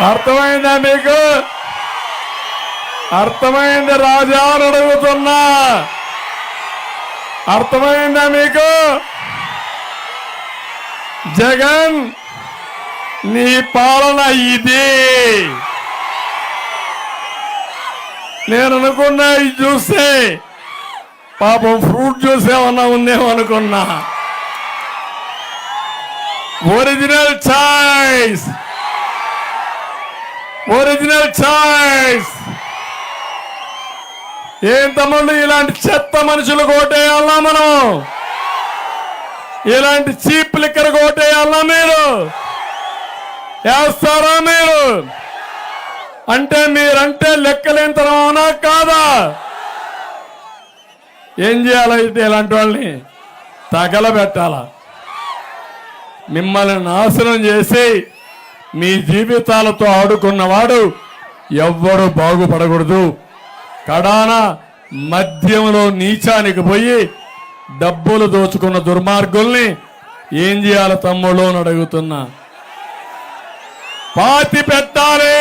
అర్థమైందా మీకు? అర్థమైంది రాజా అని అడుగుతున్నా. అర్థమైందా మీకు? జగన్ నీ పాలన ఇది. నేను అనుకున్నా ఇది చూస్తే పాపం ఫ్రూట్ జ్యూస్ ఏమన్నా ఉందేమో అనుకున్నా. ఒరిజినల్ చాయిస్ ఒరిజినల్ చాయిస్ ఏం తమ్ముళ్ళు ఇలాంటి చెత్త మనుషులు కోటేయాలా మనం? ఇలాంటి చీప్ లిక్కర్ కోటేయాలా మీరు? వేస్తారా మీరు? అంటే మీరంటే లెక్కలేంతనం అవునా? కాదా? ఏం చేయాలైతే ఇలాంటి వాళ్ళని తగలబెట్టాలా? మిమ్మల్ని నాశనం చేసి మీ జీవితాలతో ఆడుకున్నవాడు ఎవ్వరూ బాగుపడకూడదు. కడాన మద్యంలో నీచానికి పోయి డబ్బులు దోచుకున్న దుర్మార్గుల్ని ఏం చేయాలి తమ్ముళ్ళు అని అడుగుతున్నా. పాతి పెట్టాలి!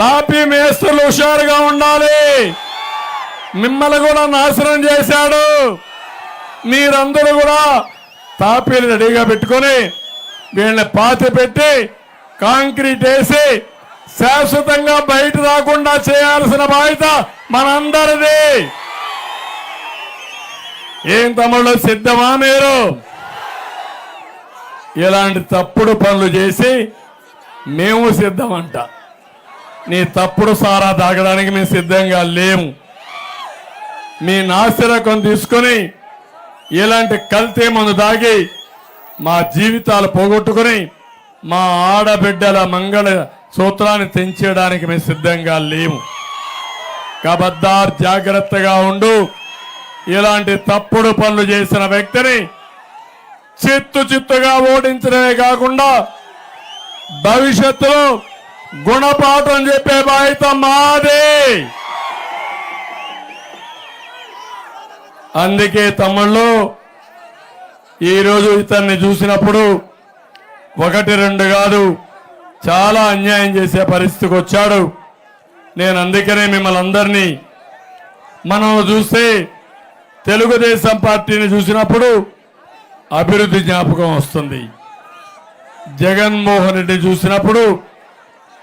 తాపి మేస్త్రులు హుషారుగా ఉండాలి. మిమ్మల్ని కూడా నాశనం చేశాడు. మీరందరూ కూడా తాపీలు రెడీగా పెట్టుకొని వీళ్ళని పాతి పెట్టి కాంక్రీట్ వేసి శాశ్వతంగా బయట రాకుండా చేయాల్సిన బాధ్యత మనందరిది. ఏం తమ్ముళ్ళు సిద్ధమా మీరు? ఇలాంటి తప్పుడు పనులు చేసి మేము సిద్ధమంట. నీ తప్పుడు సారా తాగడానికి మేము సిద్ధంగా లేము. మీ నాసిరకం తీసుకొని ఇలాంటి కల్తీ మందు తాగి మా జీవితాలు పోగొట్టుకుని మా ఆడబిడ్డల మంగళ సూత్రాన్ని తెంచేయడానికి మేము సిద్ధంగా లేము. కబద్దార్ జాగ్రత్తగా ఉండు. ఇలాంటి తప్పుడు పనులు చేసిన వ్యక్తిని చిత్తు చిత్తుగా ఓడించడమే కాకుండా భవిష్యత్తులో గుణపాఠం చెప్పే బాధ్యత మాదే. అందుకే తమ్ముళ్ళు ఈరోజు ఇతన్ని చూసినప్పుడు ఒకటి రెండు కాదు చాలా అన్యాయం చేసే పరిస్థితికి వచ్చాడు. నేను అందుకనే మిమ్మల్ని అందరినీ మనం చూస్తే తెలుగుదేశం పార్టీని చూసినప్పుడు అభివృద్ధి జ్ఞాపకం వస్తుంది. జగన్మోహన్ రెడ్డి చూసినప్పుడు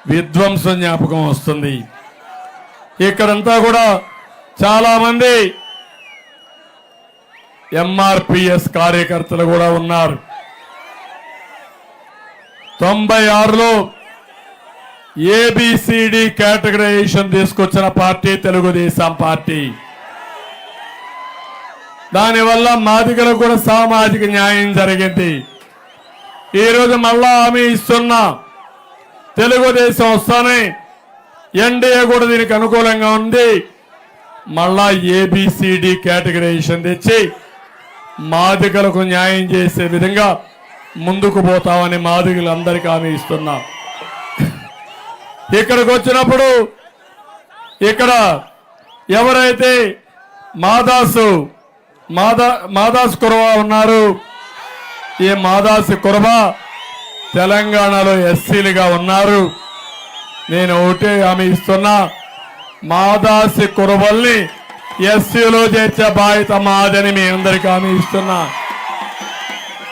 విధ్వంసం జ్ఞాపకం వస్తుంది. ఇక్కడంతా కూడా చాలామంది ఎంఆర్పిఎస్ కార్యకర్తలు కూడా ఉన్నారు. తొంభై ఆరులో ఏబిసిడి కేటగరైజేషన్ తీసుకొచ్చిన పార్టీ తెలుగుదేశం పార్టీ. దానివల్ల మాదిగలకు కూడా సామాజిక న్యాయం జరిగింది. ఈరోజు మళ్ళా హామీ ఇస్తున్నా తెలుగుదేశం వస్తానే. ఎన్డీఏ కూడా దీనికి అనుకూలంగా ఉంది. మళ్ళా ఏబిసిడి కేటగరైజేషన్ తెచ్చి మాదికలకు న్యాయం చేసే విధంగా ముందుకు పోతామని మాదిగలందరికీ హామీ ఇస్తున్నా. ఇక్కడికి వచ్చినప్పుడు ఇక్కడ ఎవరైతే మాదాసు మాదా మాదాస్ కురవా ఉన్నారు ఈ మాదాసు కురవ తెలంగాణలో ఎస్సీలుగా ఉన్నారు. నేను ఒకటే హామీ ఇస్తున్నా. మాదాసి కురబల్ని ఎస్సీలో చేర్చే బాధ్యత మాదని మీ అందరికీ హామీ ఇస్తున్నా.